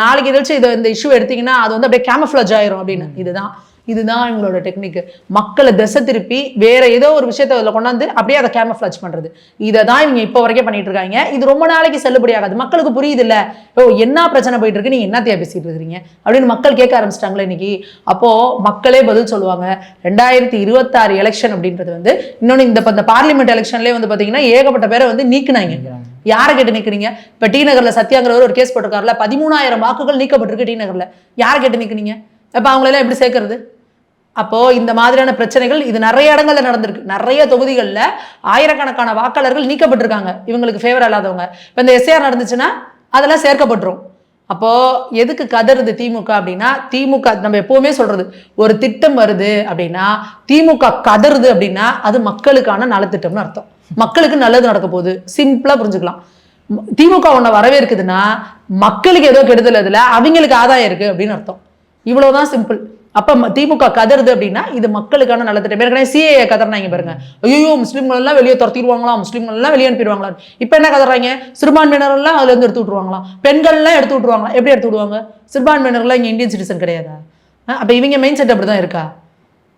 நாளைக்கு எதாச்சும் இது இந்த இஷ்யூ எடுத்தீங்கன்னா அது வந்து அப்படியே கேமஃபிளாஜ் ஆயிரும் அப்படின்னு. இதுதான். இதுதான் இவங்களோட டெக்னிக் மக்களை திசை திருப்பி வேற ஏதோ ஒரு விஷயத்தை அதில் கொண்டாந்து அப்படியே அதை கேமஃப்ளாஜ் பண்றது. இதை தான் இவங்க இப்போ வரைக்கும் பண்ணிட்டு இருக்காங்க. இது ரொம்ப நாளைக்கு செல்லுபடி ஆகாது. மக்களுக்கு புரியுது இல்ல ஓ என்ன பிரச்சனை போயிட்டு இருக்கு? நீங்க என்னத்தையா பேசிட்டு இருக்கிறீங்க? அப்படின்னு மக்கள் கேட்க ஆரம்பிச்சிட்டாங்களே இன்னைக்கு. அப்போ மக்களே பதில் சொல்லுவாங்க. ரெண்டாயிரத்தி இருபத்தாறு எலெக்ஷன் அப்படின்றது வந்து இன்னொன்னு இந்த இந்த பார்லிமெண்ட் எலெக்ஷன்லேயே வந்து பாத்தீங்கன்னா ஏகப்பட்ட பேரை வந்து நீக்குனாங்க. யாரை கேட்டு நிற்கிறீங்க இப்போ டி நகரில் சத்யாங்கிறவர் ஒரு கேஸ் போட்டிருக்காருல பதிமூணாயிரம் வாக்குகள் நீக்கப்பட்டிருக்கு டி நகரில். யாரை கேட்டு நிற்கிறீங்க அப்போ அவங்களெல்லாம் எப்படி சேர்க்கறது? அப்போ இந்த மாதிரியான பிரச்சனைகள் இது நிறைய இடங்கள்ல நடந்திருக்கு. நிறைய தொகுதிகளில் ஆயிரக்கணக்கான வாக்காளர்கள் நீக்கப்பட்டிருக்காங்க. இவங்களுக்கு ஃபேவர் இல்லாதவங்க. இப்போ இந்த எஸ்ஏஆர் நடந்துச்சுன்னா அதெல்லாம் சேர்க்கப்பட்டுரும். அப்போ எதுக்கு கதறுது திமுக அப்படின்னா திமுக நம்ம எப்பவுமே சொல்றது ஒரு திட்டம் வருது அப்படின்னா திமுக கதறுது அப்படின்னா அது மக்களுக்கான நலத்திட்டம்னு அர்த்தம். மக்களுக்கு நல்லது நடக்க போகுது. சிம்பிளா புரிஞ்சுக்கலாம். திமுக ஒன்றை வரவேற்குதுன்னா மக்களுக்கு ஏதோ கெடுதல் அதுல அவங்களுக்கு ஆதாயம் இருக்கு அப்படின்னு அர்த்தம். இவ்வளவுதான் சிம்பிள். அப்ப திமுக கதறுது அப்படின்னா இது மக்களுக்கான நலத்திட்டம் ஏற்கனவே சிஏ கதறினாங்க பாருங்க. ஐயோ முஸ்லீம்கள் எல்லாம் வெளியே துரத்திடுவாங்களா முஸ்லீம்கள் எல்லாம் வெளியே அனுப்பிடுவாங்களா இப்ப என்ன கதறாங்க? சிறுபான்மையினர் எல்லாம் அதுல இருந்து எடுத்து விட்டுருவாங்களா பெண்கள் எல்லாம் எடுத்து விட்டுருவாங்களா எப்படி எடுத்து விடுவாங்க? சிறுபான்மையினர்லாம் இங்க இந்தியன் சிட்டிசன் கிடையாதா? அப்ப இவங்க மைண்ட் செட் அப்படிதான் இருக்கா?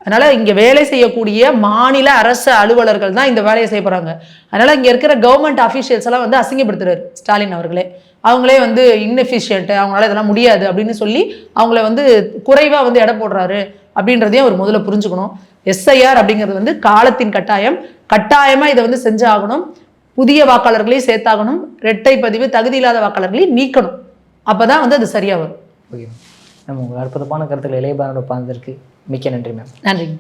அதனால இங்க வேலை செய்யக்கூடிய மாநில அரசு அலுவலர்கள் தான் இந்த வேலையை செய்ய போறாங்க. அதனால இங்க இருக்கிற கவர்மெண்ட் அஃபீஷியல்ஸ் எல்லாம் வந்து அசிங்கப்படுத்துறாரு. ஸ்டாலின் அவர்களே. அவங்களே வந்து இன்எஃபிஷியன்ட் அவங்களால இதெல்லாம் முடியாது அப்படின்னு சொல்லி அவங்கள வந்து குறைவா வந்து எடை போடுறாரு அப்படின்றதையும் அவர் முதல்ல புரிஞ்சுக்கணும். எஸ்ஐஆர் அப்படிங்கிறது வந்து காலத்தின் கட்டாயம். கட்டாயமா இதை வந்து செஞ்சாகணும். புதிய வாக்காளர்களையும் சேர்த்தாகணும். இரட்டை பதிவு தகுதி இல்லாத வாக்காளர்களையும் நீக்கணும். அப்பதான் வந்து அது சரியா வரும். ஓகே. மேம் உங்கள் அற்புதமான கருத்துக்களை இளையபானோட பார்த்ததற்கு மிக்க நன்றி மேம் நன்றிங்க.